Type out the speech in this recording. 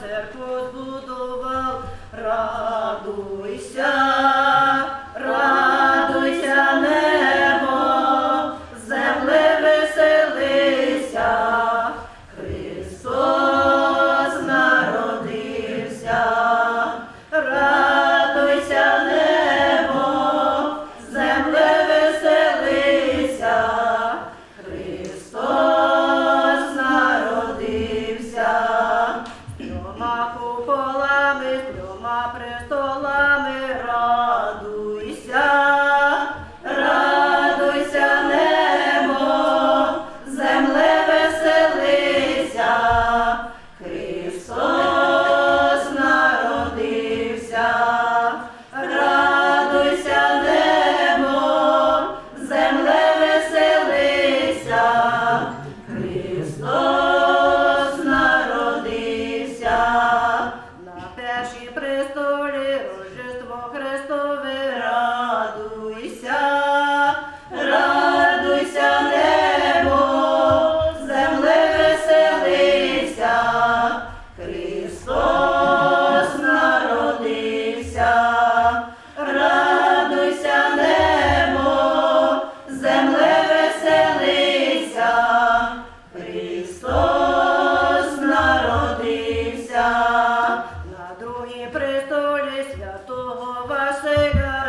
Церкву збудував, радуйся, радуйся, радуйся, радуйся, небо, земле веселися, Христос народився, на другій престолі святого Василя.